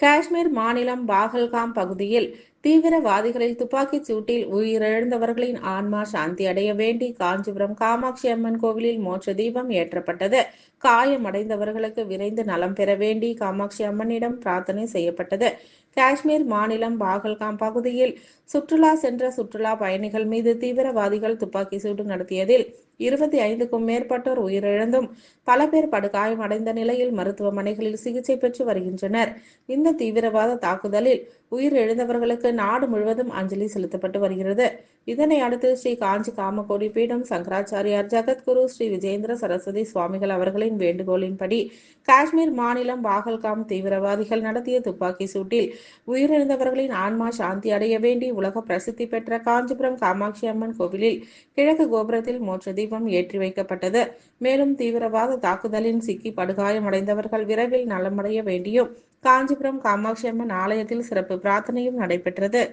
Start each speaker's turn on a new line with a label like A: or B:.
A: காஷ்மீர் மாநிலம் பாகல்காம் பகுதியில் தீவிரவாதிகளில் துப்பாக்கிச் சூட்டில் உயிரிழந்தவர்களின் ஆன்மா சாந்தி அடைய வேண்டி காஞ்சிபுரம் காமாட்சி அம்மன் கோவிலில் மோட்ச தீபம் ஏற்றப்பட்டது. காயமடைந்தவர்களுக்கு விரைந்து நலம் பெற வேண்டி காமாட்சி அம்மனிடம் பிரார்த்தனை செய்யப்பட்டது. காஷ்மீர் மாநிலம் பாகல்காம் பகுதியில் சுற்றுலா சென்ற சுற்றுலா பயணிகள் மீது தீவிரவாதிகள் துப்பாக்கி சூடு நடத்தியதில் இருபத்தி ஐந்துக்கும் மேற்பட்டோர் உயிரிழந்தும் பல பேர் படுகாயமடைந்த நிலையில் மருத்துவமனைகளில் சிகிச்சை பெற்று வருகின்றனர். இந்த தீவிரவாத தாக்குதலில் உயிரிழந்தவர்களுக்கு நாடு முழுவதும் அஞ்சலி செலுத்தப்பட்டு வருகிறது. இதனை அடுத்து ஸ்ரீ காஞ்சி காமகோடி பீடம் சங்கராச்சாரியார் ஜெகத்குரு ஸ்ரீ விஜேந்திர சரஸ்வதி சுவாமிகள் அவர்களின் வேண்டுகோளின்படி காஷ்மீர் மாநிலம் பாகல்காம் தீவிரவாதிகள் நடத்திய துப்பாக்கி சூட்டில் உயிரிழந்தவர்களின் ஆன்மா சாந்தி அடைய வேண்டி உலக பிரசித்தி பெற்ற காஞ்சிபுரம் காமாட்சி அம்மன் கோவிலில் கிழக்கு கோபுரத்தில் மோட்ச தீபம் ஏற்றி வைக்கப்பட்டது. மேலும் தீவிரவாத தாக்குதலின் சிக்கி படுகாயமடைந்தவர்கள் விரைவில் நலமடைய வேண்டியும் காஞ்சிபுரம் காமாட்சி அம்மன் ஆலயத்தில் சிறப்பு பிரார்த்தனையும் நடைபெற்றது.